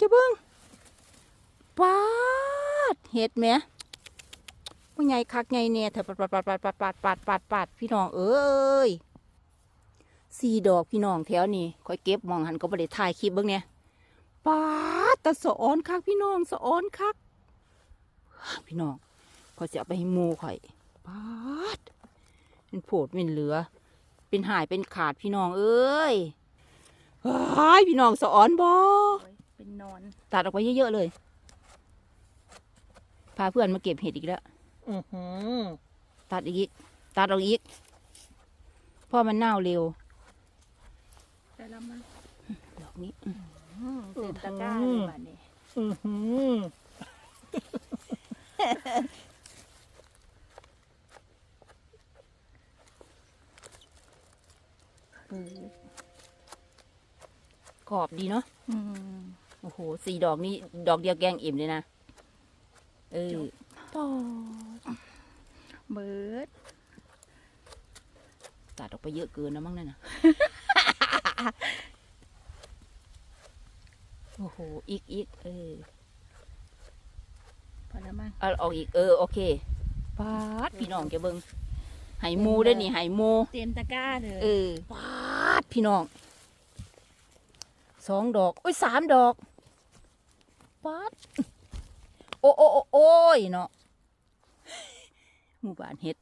จะเบิ้งปาดเห็ดแหมว่าไงคักไงเนี่ยเถอะปาดปาดปาดปาดปาดปาดปาดปาดพี่น้องเอ้ยสี่ดอกพี่น้องแถวนี้คอยเก็บมองหันก็บ่ได้ถ่ายคลิปเบิ้งเนี่ยปาดตะสะออนคักพี่น้องสะอ้อนคักพี่น้องคอยจะไปให้มูข่อยปาดเป็นโผดเป็นเหลือ เป็นหายเป็นขาดพี่น้องเอ้ยว้ายพี่น้องสะอ้อนบอ เป็นนอน ตัดออกไปเยอะๆเลย พาเพื่อนมาเก็บเห็ดอีกแล้วอือหือตัดอีก ตัดออกอีกเพราะมันเน่าเร็วแต่ละมาดอกนี้อืมเต็มตะกร้าเลยวันนี้อือหือกรอบดีเนาะอืมโอ้โหสี่ดอกนี้ ดอกเดียวแกงอิ่มเลยนะเออปอดเบิร์ดตัดออกไปเยอะเกินนะมั้งนั่นน่ะโอ้โห อีกอีกเออพอแล้วมั้งเอาออกอีก เออ โอเคปาดพี่น้องจะเบิงไหหมูได้อนี่ไหหมูเต็มตะกร้าเลยเออปาดพี่น้องสองดอก โอ้ยสามดอก ปาดโอ้โอ้โอ้ยเนาะหมู่บ้านเห็ด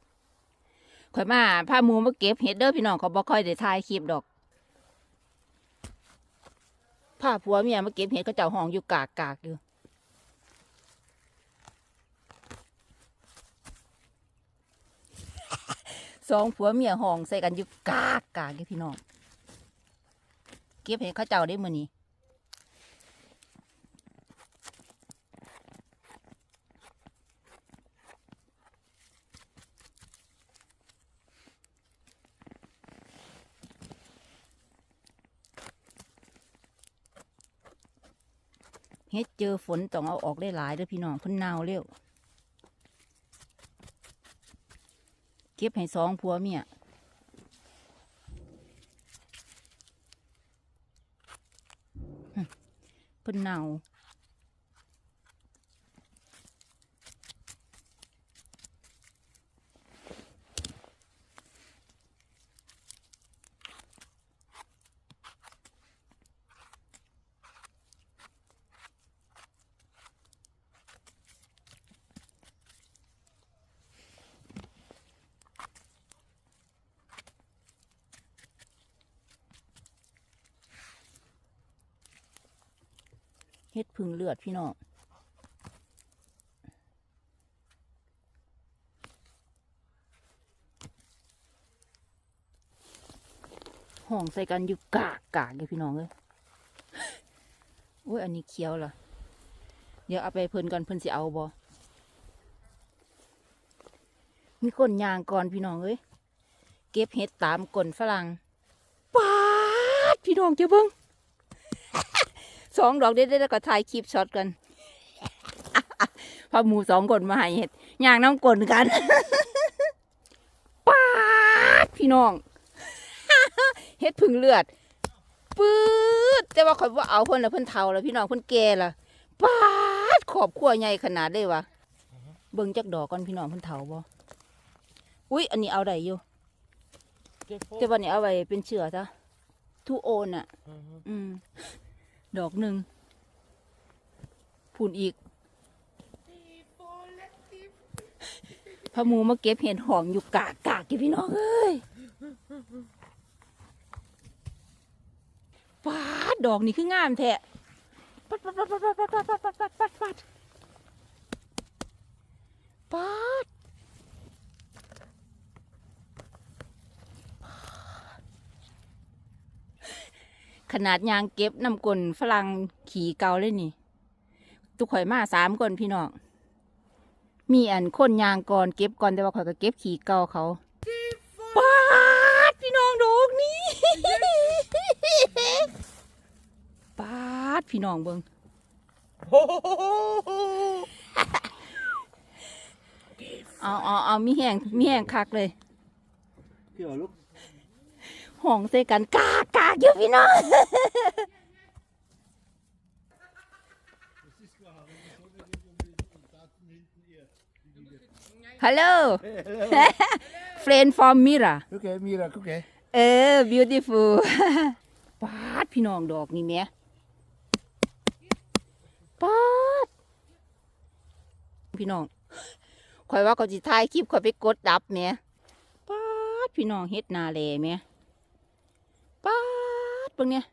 ข่อยมาพาหมูมาเก็บเห็ดเด้อพี่น้องเขาบ่ค่อยได้ถ่ายคลิปดอกพาผัวเมียมาเก็บเห็ดก็เจ้าห้องอยู่กากกากอยู่สองผัวเมียห้องใส่กันอยู่กากกากอยู่พี่น้องเก็บเห็ดเขาเจ้าได้มื้อนี้ เฮ็ดเจอฝนต้องเอาออกได้หลายเด้อพี่น้องเพิ่นหนาวเร็วเก็บให้สองผัวเมียเพิ่นหนา เฮ็ดพึ่งเลือดพี่น้องห้องใส่กันอยู่กากกากเลยพี่น้องเอ้ยโอ้ยอันนี้เคี้ยวล่ะ เดี๋ยวเอาไปเพิ่นก่อนเพิ่นสิเอาบ่มีก้นยางก่อนพี่น้องเอ้ย เก็บเห็ดตามก้นฝรั่งปาดพี่น้องเจ้าเบิ้ง สองดอกเด็ดๆแล้วก็ถ่ายคลิปช็อตกันพาหมูสองคนมาให้เห็ดย่างน้ำกลนกันป๊าดพี่น้องเฮ็ดผึ่งเลือดปื๊ดแต่ว่าข่อยว่าเอาเพิ่นละเพิ่นเฒ่าแล้วพี่น้องเพิ่นแก่ละป๊าดขอบครัวใหญ่ขนาดเลยวะเบิ่งจักดอกก่อนพี่น้องเพิ่นเฒ่าบ่อุ้ยอันนี้เอาได้อยู่เจ็บแต่วันนี้เอาไว้เป็นเชื้อซะทูโอนอะ อือหืออืม ดอกหนึ่งผุนอีกพะมูมาเก็บเห็ดหอมอยู่กากกากกี่พี่น้องเอ้ยป้าดอกนี่คืองามแท้ปัดปัดปัดปัดปัดปัดปัดปัดปัดข นาดยางเก็บน้ำกลนฝรั่งขี่เกาเลยนี่ ตุกข่อยมาสามคนพี่น้อง มีอันคนยางก่อนเก็บก่อนแต่ว่าข่อยก็เก็บขี่เกาเขาปาดพี่น้องดอกนี้ปาดพี่น้องเบิงโอ้โหเอาเอาเอามีแห้งมีแห้งคักเลยพี่เอาลูกห้องใส่กันกากกาก อยู่พี่น้องฮัลโหล friend from Mira Oké, Mira, oké. เออ beautiful ปาดพี่น้องดอกนี่แหม่ปาดพี่น้องคอยว่าเขาจิถ่ายคลิปคอยไปกดดับแหม่ปาดพี่น้องเฮ็ดนาแลแหม่ปาด เบิ่งเนี่ย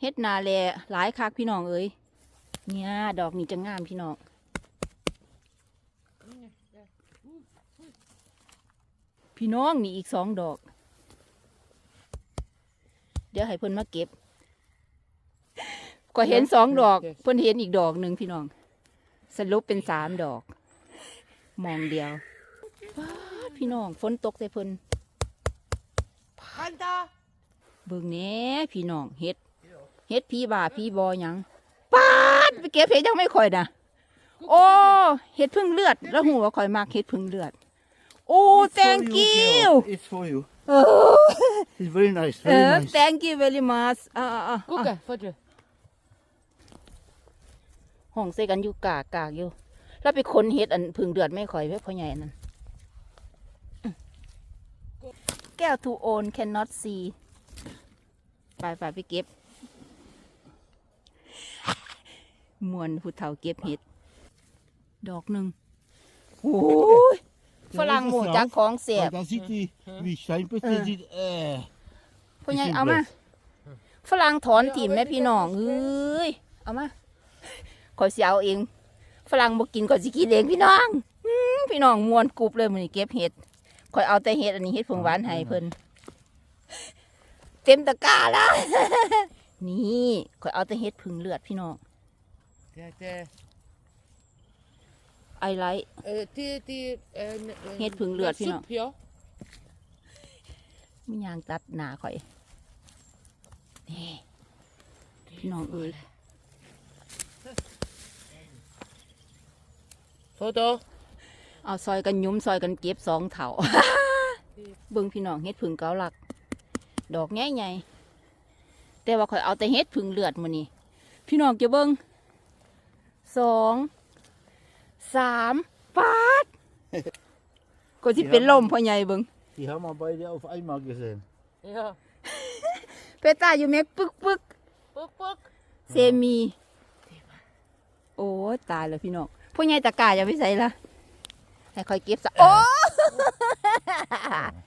เฮ็ดนาแลหลายคักพี่น้องเอ้ยเนี่ยดอกนี่จะงามพี่น้องพี่น้องนี่อีกสองดอก เดี๋ยวให้เพิ่นมาเก็บก็เห็นสองดอก เพิ่นเห็นอีกดอกหนึ่งพี่น้อง สรุปเป็นสามดอก มองเดียวว้าดพี่น้องฝนตกใส่เพิ่น Ganta! เบิ่งแหน่พี่น้องเฮ็ดเฮ็ดพี่บ่าพี่บอหยังปาดไปเก็บเห็ดยังไม่ค่อยนะโอ้เห็ดพึ่งเลือด แล้วหูว่าค่อยมากเห็ดพึ่งเลือด โอ้ thank you It's for you. เออ It's very nice, เอ very อ nice. thank you very much อ่าอ่า Gucke, Foto. ห้องใส่กันอยู่กากกากอยู่ แล้วไปคนเฮ็ดอันพึ่งเดือดไม่ค่อยเพ่อใหญ่อันนั่นอืมแก้ว to own cannot see ไปไปไปเก็บมวนผู้เฒ่าเก็บเห็ด ดอกหนึ่งโอ้ยฝรั่งหมูจักของเสียบ Maar dan ziet hij wie zijn putten Eh. ziet. Eh. พ่อใหญ่เอามาฝรั่งถอนถิ่มแม่พี่น้องเอ้ยเอามาขอยสิเอาเองฝรั่งบ่กินขอยสิกินเองพี่น้องอืมพี่น้องมวนกรุบเลยมื้อนี้เก็บเห็ดขอยเอาแต่เห็ดอันนี้เห็ดผงหวานให้เพิ่น เต็มตะกร้าแล้ว นี่ขอยเอาแต่เห็ดผึ่งเลือดพี่น้อง Ja, de, ไอไลท์ eh, die, die, eh, n- eh, Heet Pungluat, dat Pino. soep, ja. มียางตัดหนาข่อยนี่พี่น้องเอ้ย Foto. เอาซอยกันยุ้มซอยกันเก็บสองเถา เบิ่งพี่น้องเฮ็ดผึ่งเกาหลัก ดอกใหญ่ๆแต่ว่าข่อยเอาแต่เฮ็ดผึ่งเลือดมานี่พี่น้องจะเบิ่งสองสามปาดก็ที่เป็นลมพ่อใหญ่เบิ่ง Die hebben maar beide op eenmaal gezien. Ja. เปตาอยู่แม็กปึกปึก Puk, puk. เซมี โอ้ยตายแล้วพี่น้องพ่อใหญ่ตะกร้าอย่าไปใส่ละให้คอยเก็บซะโอ้ Hier.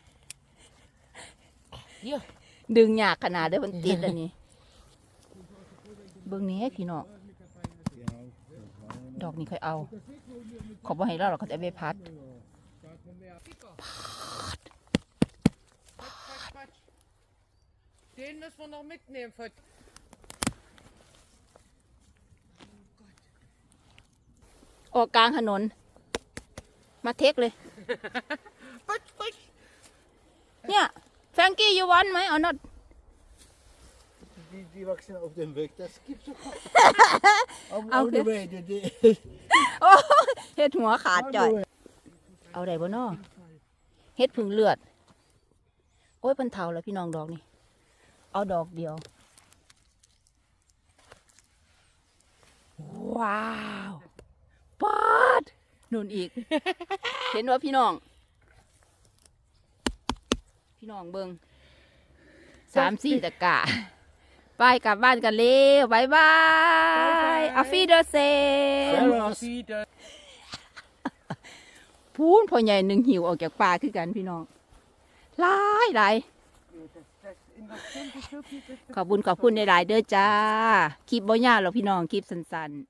ดึงยากขนาดเด้อมันติดอันนี้ เบิ่งนี้ให้พี่น้องดอกนี้ค่อยเอา ขอบ่ให้เราหรอกเขาจะเอาไปพัด Quatsch, Quatsch. Den müssen wir noch mitnehmen. Foto. ออกกลางถนน มาเทคเลย Quatsch, Quatsch. เนี่ย แฟรงกี้ยูวันไหมเอานอ Die, die wachsen op de weg. Dat skipt zo goed. Op Oké. oude weg. Die, die, โอ้ยเฮ็ดหัวขาดจ่อย oude weg. เอาได้บ่นอเฮ็ดผึ่งเลือด โอ้ยเพิ่นเฒ่าแล้วพี่น้องดอกนี่ เอาดอกเดียว ว้าวปาดนู่นอีก เห็นว่าพี่น้องพี่ น้องเบิงสามสี่ตะกะไปกลับบ้านกันเร็วบายบายอาฟีเดอร์เซ Sarah's. Wieder. พูนพ่อใหญ่หนึ่งหิวออกจากป่าคือกันพี่น้องหลายหลายขอบคุณขอบคุณในหลายๆเด้อจ้า คลิปบ่ยาวหรอกพี่น้อง คลิปสั้นๆ